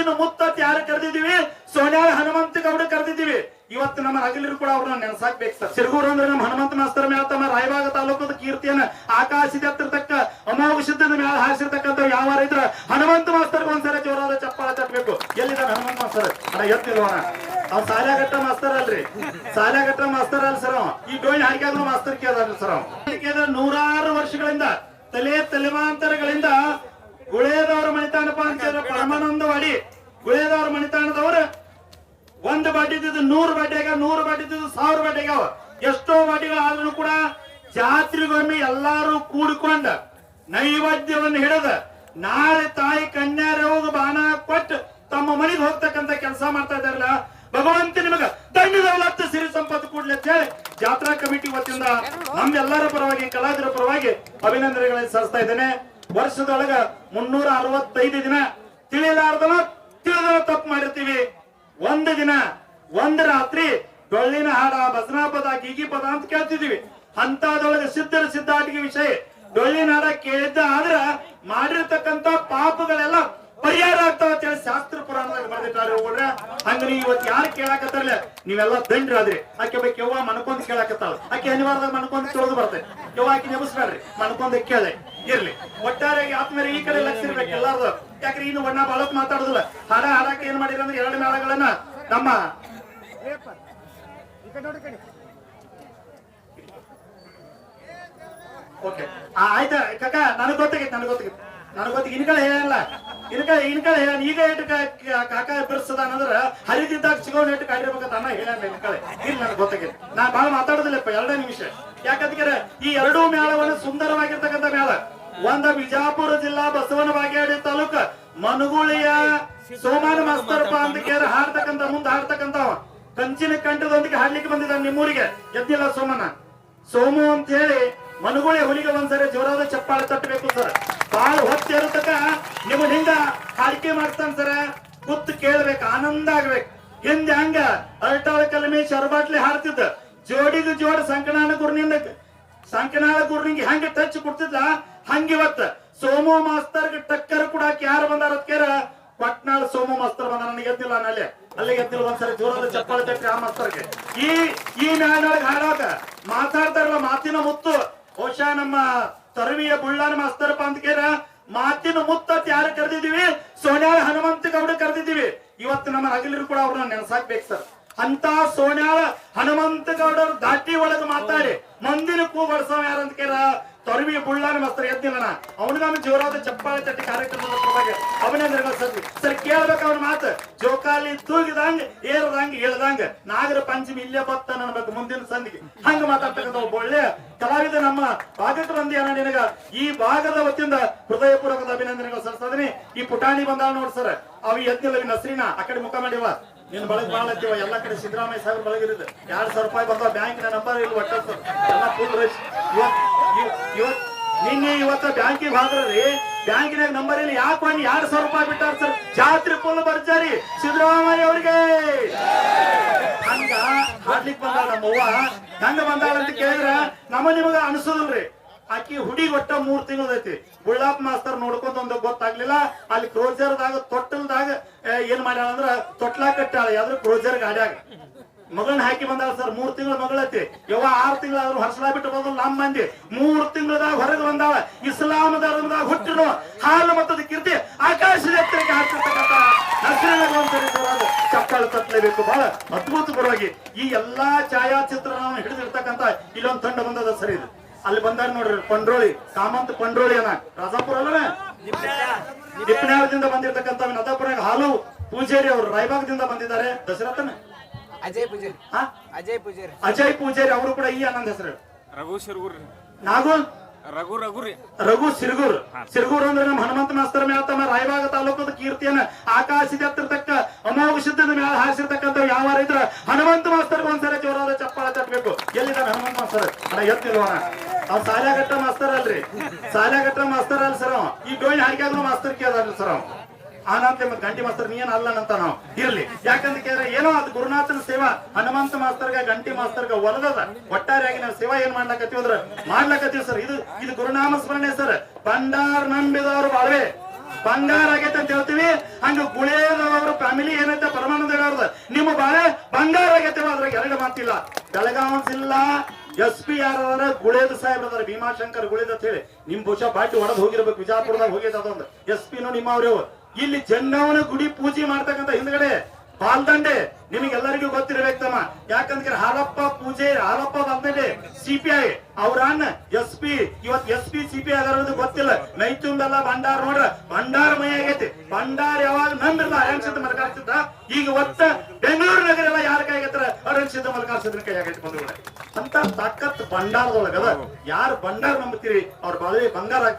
ಮಾತಿನ ಮುತ್ತತ್ ಯಾರು ಕರೆದಿದ್ದೀವಿ? ಸೋನ್ಯಾಳ ಹನುಮಂತ ಗೌಡ ಕರೆದಿದ್ದೀವಿ. ಇವತ್ತು ನಮ್ಮ ಹಗಲಿರು ಕೂಡ ಅವ್ರನ್ನ ನೆನಸಾಕ್ಬೇಕು ಸರ್. ಸಿರುಗೂರು ಅಂದ್ರೆ ನಮ್ಮ ಹನುಮಂತ ಮಾಸ್ತರ ಮೇಲೆ ತಮ್ಮ ರಾಯಬಾಗ ತಾಲೂಕದ ಕೀರ್ತಿಯನ್ನ ಆಕಾಶದ ಹತ್ತಿರತಕ್ಕ ಅಮೋಘ ಶುದ್ಧದ ಮೇಳ ಹಾರಿಸಿರ್ತಕ್ಕಂಥ ಯಾವ ರೈತರ? ಹನುಮಂತ ಮಾಸ್ತರ್ ಒಂದ್ಸಲ ಜೋರಾದ ಚಪ್ಪಾಳ ತಟ್ಟಬೇಕು ಎಲ್ಲಿದ್ದಾನೆ ಹನುಮಂತ ಮಾಸ್ತರ್? ಅಣ್ಣ ಎತ್ತಿಲ್ವಣ ಅವ್ ಸಾಲ್ಯಾಗಟ್ಟ ಮಾಸ್ತರ್ ಅಲ್ರಿ. ಸಾಲ್ಯಾಗಟ್ಟ ಮಾಸ್ತರ್ ಅಲ್ ಸರ್ ಈ ಡೋಣಿ ಹಾಡಿಕಾಗ್ಲೂ ಮಾಸ್ತರ್ ಕೇಳ್ರಿ ಸರ್ ನೂರಾರು ವರ್ಷಗಳಿಂದ, ತಲೆ ತಲೆಮಾಂತರಗಳಿಂದ ಗುಳೇದವ್ರ ಮಣಿತಾಣಪ್ಪ ಅಂತ ಹೇಳಿದ್ರೆ ಪರಮಾನಂದವಾಡಿ ಗುಳೇದವ್ರ ಮಣಿತಾಣದವ್ರು ಒಂದ್ ಬಡ್ಡಿದ್ದು ನೂರು ಬಾಟಿಯಾಗ ನೂರು ಬಡ್ಡಿದ್ದು ಸಾವಿರ ಬಾಟಿಯಾಗ ಎಷ್ಟೋ ಬಾಟಿಗಳು ಆದ್ರೂ ಕೂಡ ಜಾತ್ರೆಗೊಮ್ಮೆ ಎಲ್ಲಾರು ಕೂಡಿಕೊಂಡ ನೈವೇದ್ಯವನ್ನು ಹಿಡದ ನಾಳೆ ತಾಯಿ ಕನ್ಯಾರ ಹೋಗಿ ಬಾಣ ಕೊಟ್ಟು ತಮ್ಮ ಮನೆಗೆ ಹೋಗ್ತಕ್ಕಂತ ಕೆಲಸ ಮಾಡ್ತಾ ಇದಾರಲ್ಲ ಭಗವಂತ ನಿಮಗ ದಂಡದವಲತ್ತು ಸಿರಿ ಸಂಪತ್ತು ಕೂಡ್ಲಿ ಅಂತ ಹೇಳಿ ಜಾತ್ರಾ ಕಮಿಟಿ ವತಿಯಿಂದ ನಮ್ಮೆಲ್ಲರ ಪರವಾಗಿ ಕಲಾವಿದರ ಪರವಾಗಿ ಅಭಿನಂದನೆಗಳನ್ನು ಸಲ್ಲಿಸ್ತಾ ಇದ್ದೇನೆ. ವರ್ಷದೊಳಗ ಮುನ್ನೂರ ಅರವತ್ತೈದು ದಿನ ತಿಳಿಲಾರ್ದನ ತಿಳಿದನ ತಪ್ಪು ಮಾಡಿರ್ತೀವಿ. ಒಂದು ದಿನ, ಒಂದ್ ರಾತ್ರಿ ಡೊಳ್ಳಿನ ಹಾಡ ಭಜನಾ ಪದ ಗೀಗಿ ಪದ ಅಂತ ಕೇಳ್ತಿದೀವಿ ಅಂತದೊಳಗೆ ಸಿದ್ಧರ ಸಿದ್ಧಾಟಿಗೆ ವಿಷಯ. ಡೊಳ್ಳಿನ ಹಾಡ ಕೇಳಿದ್ದ ಆದ್ರ ಮಾಡಿರ್ತಕ್ಕಂತ ಪಾಪಗಳೆಲ್ಲ ಪರಿಹಾರ ಆಗ್ತಾವ ಅಂತ ಹೇಳಿ ಶಾಸ್ತ್ರ ಪುರಾಣದಾಗ ಬರ್ದಿಟ್ಟಾರೆ ಹೋಗ್ರ. ಹಂಗ ನೀವು ಇವತ್ತು ಯಾರು ಕೇಳಾಕತ್ತಾರಲ್ಲ, ನೀವೆಲ್ಲ ದಂಡ್ರಿ ಆದ್ರಿ. ಆಕೆ ಬಗ್ಗೆ ಯವ್ವ ಮನ್ಕೊಂಡ್ ಕೇಳಾಕತ್ತಾಳ. ಆಕೆ ಅನಿವಾರ್ದಾಗ ಮನ್ಕೊಂಡ್ ತಿಳಿದು ಬರ್ತೇನೆ ಯವ್ವ ಆಕೆ ನೆಮಸ್ಬೇಡ್ರಿ ಮನ್ಕೊಂಡ್ ಕೇಳೆ ಇರ್ಲಿ. ಒಟ್ಟಾರೆ ಆತ್ಮೇಲೆ ಈ ಕಡೆ ಲಕ್ಷ ಇರ್ಬೇಕು ಎಲ್ಲಾರ್ದು. ಯಾಕ್ರೆ ಇನ್ನು ಒಣ್ಣ ಬಾಳತ್ ಮಾತಾಡುದಿಲ್ಲ. ಹಾಡ ಹಾಡಕ್ಕೆ ಏನ್ ಮಾಡಿರ ಅಂದ್ರೆ ಎರಡು ಮೇಳಗಳನ್ನ ನಮ್ಮ ಓಕೆ. ಆಯ್ತಾ? ಕಕ್ಕ ನನಗ್ ಗೊತ್ತಾಗೈತೆ ನನಗ್ ಗೊತ್ತಾಗೈತೆ. ನನಗ್ ಗೊತ್ತಿಗೆ ಇನ್ಕಳ ಹೇಳಲ್ಲ ಇನ್ಕಳ ಇನ್ಕಳ ಹೇಳ ಈಗ ಏಟು ಕಾಕ ಬಿರ್ಸದ ಅನ್ನಂದ್ರ ಹರಿದಿದ್ದಾಗ ಸಿಗೋ ನೆಟ್ಟು ಕಾಡಿರ್ಬೇಕಂತ ಅನ್ನ ಹೇಳ ಇನ್ಕಳೆ ಇಲ್ಲ, ನನಗ್ ಗೊತ್ತಾಗೈತೆ. ನಾ ಬಾಳ ಮಾತಾಡೋದಿಲ್ಲಪ್ಪ, ಎರಡೇ ನಿಮಿಷ. ಯಾಕಂದ್ರೆ ಈ ಎರಡೂ ಮೇಳವನ್ನು ಸುಂದರವಾಗಿರ್ತಕ್ಕಂಥ ಮೇಳ. ಒಂದ ಬಿಜಾಪುರ ಜಿಲ್ಲಾ ಬಸವನ ಬಾಗೇಡಿ ತಾಲೂಕ ಮನುಗುಳಿಯ ಸೋಮಾನ ಮಾಸ್ತರಪ್ಪ ಅಂತ ಕೇರ ಹಾಡ್ತಕ್ಕಂತ ಮುಂದೆ ಹಾಡ್ತಕ್ಕಂತವ. ಕಂಚಿನ ಕಂಠದೊಂದಿಗೆ ಹಾಡ್ಲಿಕ್ಕೆ ಬಂದಿದ್ದಾನೆ ನಿಮ್ಮೂರಿಗೆ. ಎದ್ದಿಲ್ಲ ಸೋಮನ ಸೋಮು ಅಂತ ಹೇಳಿ ಮನುಗುಳಿ ಹುಲಿಗೆ ಒಂದ್ಸರಿ ಜೋರಾದ ಚಪ್ಪಾಳೆ ತಟ್ಟಬೇಕು ಸರ್. ಬಾಳ ಹೊತ್ತಿರತಕ್ಕ ನಿಮ್ಮ ಹಿಂಗ ಹಾಡಿಕೆ ಮಾಡ್ತಾನ ಸರ. ಕುತ್ತು ಕೇಳ್ಬೇಕು ಆನಂದ ಆಗ್ಬೇಕು. ಹಿಂದೆ ಹಂಗ ಅರಟಾಳ ಕಲಮೆ ಶರ್ಬಾಟ್ಲಿ ಹಾಡ್ತಿದ್ದ. ಜೋಡಿದ ಜೋಡ ಸಂಕನಾನ ಗುರ್ನಿಂದ ಸಂಕನಾಳ ಗುರ್ನಿಂಗ್ ಹೆಂಗ ಟಚ್ ಕೊಡ್ತಿದ್ಲ? ಹಂಗಿವತ್ತ ಸೋಮು ಮಾಸ್ತರ್ಗ ಟಕ್ಕರ್ ಕೂಡ ಯಾರು ಬಂದಾರ ಕೇರ ಪಟ್ನಾಳ್ ಸೋಮು ಮಾಸ್ತರ್ ಬಂದ ನನಗೆ ಎದ್ದಿಲ್ಲ ಅಲ್ಲಿ. ಅಲ್ಲಿ ಎದ್ದಿಲ್ಲ. ಒಂದ್ಸರಿ ಜೋರದ ಚಪ್ಪಾಳೆ ತಟ್ಟಿ ಆ ಮಾಸ್ತರ್ಗೆ. ಈ ಈ ನಾಡೊಳಗೆ ಹಾಡಾಕ ಮಾತಾಡ್ತಾರಲ್ಲ ಮಾತಿನ ಮುತ್ತು. ಬಹುಶಃ ನಮ್ಮ ತರುವಿಯ ಬುಳ್ಳಾನ ಮಾಸ್ತರಪ್ಪ ಅಂತ ಕೇರ ಮಾತಿನ ಮುತ್ತ ಯಾರು ಕರೆದಿದ್ದೀವಿ? ಸೋನಿಯಾಳ ಹನುಮಂತ ಗೌಡ ಕರೆದಿದ್ದೀವಿ. ಇವತ್ತು ನಮ್ಮ ಹಗಲಿರು ಕೂಡ ಅವ್ರನ್ನ ನೆನಸಾಕ್ಬೇಕು ಸರ್. ಅಂತ ಸೋನ್ಯಾಳ ಹನುಮಂತ ಗೌಡರು ದಾಟಿ ಒಳಗೆ ಮಾತಾಡಿ, ಮಂದಿನ ಕೂಬಡ್ಸವ ಯಾರಂತ ಕೇರ ತೊರವಿ ಬುಳ್ಳಾನ ಮಸ್ತರ ಎದ್ದಿಲ್ಲ ಅವನಿಗೆ ನಮ್ಮ ಜೋರಾದ ಚಪ್ಪಾಳೆ ತಟ್ಟಿ ಕಾರ್ಯಕ್ರಮದ ಬಗ್ಗೆ ಅಭಿನಂದನೆಗಳು ಸರ್. ಸರ್, ಕೇಳ್ಬೇಕು ಅವ್ರ ಮಾತು. ಜೋಕಾಲಿ ತೂಗಿದಂಗ, ಏರದಂಗ, ಇಳ್ದಂಗ, ನಾಗರ ಪಂಚಮಿ ಇಲ್ಲೇ ಬತ್ತ ಅನ್ಬೇಕು ಮುಂದಿನ ಸಂದಿಗೆ. ಹಂಗ ಮಾತಾಡ್ತಕ್ಕಂಥ ಒಬ್ಬ ಒಳ್ಳೆ ಕಲಾವಿದ ನಮ್ಮ ಭಾಗಕ್ಕೆ ಬಂದಿಯಾನ ನಿನಗ. ಈ ಭಾಗದ ವತಿಯಿಂದ ಹೃದಯಪೂರ್ವಕದ ಅಭಿನಂದನೆಗಳು ಸಲ್ಲಿಸ್ತದನಿ ಈ ಪುಟಾಣಿ ಬಂದಾಳ ನೋಡ್ ಸರ್. ಅವ ಎದ್ದಿಲ್ಲ ನಸ್ರಿನ ಆ ಕಡೆ ಮುಖ ಮಾಡಿವ. ನೀನ್ ಬಳಗ್ ಮಾಡ್ಲತ್ತೀವ ಎಲ್ಲ ಕಡೆ ಸಿದ್ದರಾಮಯ್ಯ ಸಾಹೇಬ್ರ ಬಳಗಿರಿದ ಎರಡ್ ಸಾವಿರ ರೂಪಾಯಿ ಬಂದವ ಬ್ಯಾಂಕಿನ ನಂಬರ್ ಇಲ್ಲಿ ಒಟ್ಟ ಎಲ್ಲ ಇವತ್, ಇವ್- ಇವತ್, ನಿನ್ನೆ ಇವತ್ತ ಬ್ಯಾಂಕಿಗೆ ಬಾದ್ರಿ ಬ್ಯಾಂಕಿನಾಗ ನಂಬರ್ ಇಲ್ಲಿ. ಯಾಕೆ ಬನ್ನಿ ಎರಡ್ ಸಾವಿರ ರೂಪಾಯಿ ಬಿಟ್ಟಾರ ಸರ್? ಜಾತ್ರೆ ಫುಲ್ ಬರ್ಜಾರಿ ಸಿದ್ದರಾಮಯ್ಯ ಅವ್ರಿಗೆ. ಹಂಗ ಹಾಡ್ಲಿಕ್ ಬಂದ ನಮ್ಮವ್ವ ಹೆಂಗ ಬಂದಾಳ ಅಂತ ಕೇಳಿದ್ರ, ನಮ್ಮ ನಿಮಗ ಅನ್ಸೋದಿಲ್ರಿ. ಆಕಿ ಹುಡಿ ಒಟ್ಟ ಮೂರ್ ತಿಂಗಳದೈತಿ ಬುಳ್ಳಾಪ್ ಮಾಸ್ತರ್ ನೋಡ್ಕೊಂತ ಒಂದು ಗೊತ್ತಾಗ್ಲಿಲ್ಲ. ಅಲ್ಲಿ ಕ್ರೋಜರ್ದಾಗ ತೊಟ್ಟಲ್ದಾಗ ಏನ್ ಮಾಡ್ಯಾಳ ಅಂದ್ರ ತೊಟ್ಲಾ ಕಟ್ಟಾಳ ಯಾವ್ದ್ರ ಕ್ರೋಜರ್ ಗಾಡ್ಯಾಗ. ಮಗಳನ್ನ ಹಾಕಿ ಬಂದಾಳ ಸರ್, ಮೂರ್ ತಿಂಗಳ ಮಗಳತಿ. ಯವ್ವ ಆರ್ ತಿಂಗಳಾದ್ರೂ ಹರ್ಸಲಾ ಬಿಟ್ಟು ಬಂದ್ರು ನಮ್ಮ ಮಂದಿ. ಮೂರ್ ತಿಂಗಳದಾಗ ಹೊರಗೆ ಬಂದಾಳ. ಇಸ್ಲಾಂ ಧರ್ಮದಾಗ ಹುಟ್ಟಿರೋ ಹಾಲು ಮತ್ತದ ಕೀರ್ತಿ ಆಕಾಶದ ಎತ್ತರಕ್ಕೆ ಹಾಕಿರ್ತಕ್ಕಂಥ ಚಪ್ಪಾಳೆ ತಟ್ಟಲೇಬೇಕು. ಬಹಳ ಅದ್ಭುತಪರವಾಗಿ ಈ ಎಲ್ಲಾ ಛಾಯಾಚಿತ್ರ ಹಿಡಿದಿರ್ತಕ್ಕಂಥ ಇಲ್ಲೊಂದು ತಂಡ ಬಂದದ ಸರಿ ಇದು. ಅಲ್ಲಿ ಬಂದಾರ ನೋಡ್ರಿ ಪಂಡ್ರೋಳಿ ಕಾಮಂತ್ ಪಂಡ್ರೋಳಿ ಅನ್ನ ರಾಜಾಪುರ ಅಲ್ಲವೇ ದಿಪ್ಪನಾಳದಿಂದ ಬಂದಿರತಕ್ಕಂಥ ನದಾಪುರ ಹಾಲು ಪೂಜಾರಿ ಅವರು ರಾಯಬಾಗದಿಂದ ಬಂದಿದ್ದಾರೆ. ದಶರಥನ ಅಜಯ್ ಪೂಜಾರಿ. ಹಾ? ಅಜಯ್ ಪೂಜಾರಿ. ಅಜಯ್ ಪೂಜಾರಿ ಅವರು ಕೂಡ ಈ ಆನಂದ್ ಹೆಸರು. ರಘು ಶಿರ್ಗುರ್ ನಾಗು? ರಘು ರಘು ರೀ. ರಘು ಸಿರ್ಗುರ್. ಸಿರ್ಗುರ್ ಅಂದ್ರೆ ನಮ್ಮ ಹನುಮಂತ ಮಾಸ್ತರ ಮೇಲೆ ತಮ್ಮ ರಾಯಬಾಗ ತಾಲೂಕದ ಕೀರ್ತಿಯನ್ನ ಆಕಾಶದ ಹತ್ತಿರತಕ್ಕ ಅಮೋಘ ಸಿದ್ಧದ ಮೇಲೆ ಹಾರಿಸಿರ್ತಕ್ಕಂಥ ಯಾವ ರೈತರ ಹನುಮಂತ ಮಾಸ್ತರ್ ಒಂದ್ಸರಿ ಜೋರಾದ ಚಪ್ಪಾಳ ತಟ್ಟಬೇಕು ಎಲ್ಲಿದ್ದಾನೆ ಹನುಮಂತ ಮಾಸ್ತರ್? ಅಣ್ಣ ಎತ್ತಿಲ್ವಣ ಅವ್ ಸಾಲ್ಯಾಗಟ್ಟ ಮಾಸ್ತರ್ ಅಲ್ರಿ. ಸಾಲ್ಯಾಗಟ್ಟ ಮಾಸ್ತರ್ ಅಲ್ ಸರ್. ಈ ಡೋಣಿ ಹಾಕ್ಯಾದ್ರು ಮಾಸ್ತರ್ ಕೇಳ್ದಾರ್ರಿ ಸರ್ ಅವ. ಗಂಟಿ ಮಾಸ್ತರ್ ನೀನ್ ಅಲ್ಲ ಅಲ್ಲನಂತ ನಾವು. ಇರ್ಲಿ. ಯಾಕಂತ ಕೇಳಿದ್ರೆ ಏನೋ ಅದು ಗುರುನಾಥನ ಸೇವಾ, ಹನುಮಂತ ಮಾಸ್ತರ್ಗ, ಗಂಟಿ ಮಾಸ್ತರ್ಗ ಒಲದದ. ಒಟ್ಟಾರೆಯಾಗಿ ನಾವು ಸೇವಾ ಏನ್ ಮಾಡ್ಲಕತ್ತೀವಿ ಅಂದ್ರ ಮಾಡ್ಲಕತ್ತೀವಿ ಸರ್. ಇದು ಇದು ಗುರುನಾಮ ಸ್ಮರಣೆ ಸರ್. ಬಂಡಾರ್ ನಂಬಿದವರು ಬಾಳ್ವೆ. ಬಂಗಾರ ಆಗೈತೆ ಅಂತ ಹೇಳ್ತೀವಿ. ಹಂಗ ಗುಳೇದವ್ರ ಫ್ಯಾಮಿಲಿ ಏನೈತೆ ಪರಮಾನಂದ ನಿಮ್ಮ ಬಾಳೆ ಬಂಗಾರ ಆಗೈತೆ ಅದ್ರಾಗ ಎರಡು ಮಾತಿಲ್ಲ. ಬೆಳಗಾವಿ ಜಿಲ್ಲಾ ಎಸ್ ಪಿ ಯಾರ ಗುಳೇದ ಸಾಹೇಬ್ ಅದಾರ, ಭೀಮಾಶಂಕರ್ ಗುಳೇದ್ ಅಂತ ಹೇಳಿ. ನಿಮ್ ಬಹುಶಃ ಬಾಟಿ ಹೊಡೆದ್ ಹೋಗಿರ್ಬೇಕು, ವಿಜಾಪುರದಾಗ ಹೋಗಿದ ಅದೊಂದು ಎಸ್ ಪಿನೂ ನಿಮ್ಮವ್ರು ಇಲ್ಲಿ ಜನ್ನವನ ಗುಡಿ ಪೂಜೆ ಮಾಡ್ತಕ್ಕಂತ ಹಿಂದ್ಗಡೆ ಪಾಲ್ದಂಡೆ ನಿಮಗೆಲ್ಲರಿಗೂ ಗೊತ್ತಿರಬೇಕಮ್ಮ ಯಾಕಂದ್ರೆ ಹಾಲಪ್ಪ ಪೂಜೆ, ಹಾಲಪ್ಪ ಬಂದಂಡೆ ಸಿಪಿಐ ಅವ್ರನ್ನ ಎಸ್ ಪಿ, ಇವತ್ ಎಸ್ ಪಿ ಸಿಪಿಐ ಅದರದ್ದು ಗೊತ್ತಿಲ್ಲ. ನೈತುಂಬೆಲ್ಲ ಭಂಡಾರ ನೋಡ್ರ ಭಂಡಾರ ಮೈ ಆಗೈತಿ. ಭಂಡಾರ ಯಾವಾಗ ನಂಬಿರ್ಲ ಅರಣ್ಸಿದ ಮಲ್ಕಾಡ್ಸಿದ್ದ ಈಗ ಒತ್ತ ಬೆಂಗಳೂರು ನಗರ ಎಲ್ಲ ಯಾರ ಕೈ ಆಗೈತ್ರ ಅರಣ್ಸಿದ ಮಲ್ಕಾಡ್ಸಿದ್ರ ಕೈ ಆಗೈತಿ ಬಂಧುಗಳೇ ಅಂತ ತಾಕತ್ ಭಂಡಾರದೊಳಗದ ಯಾರು ಭಂಡಾರ ನಂಬುತ್ತೀರಿ ಅವ್ರ ಬಾಳೆ ಬಂಗಾರ ಆಗ್ತದ.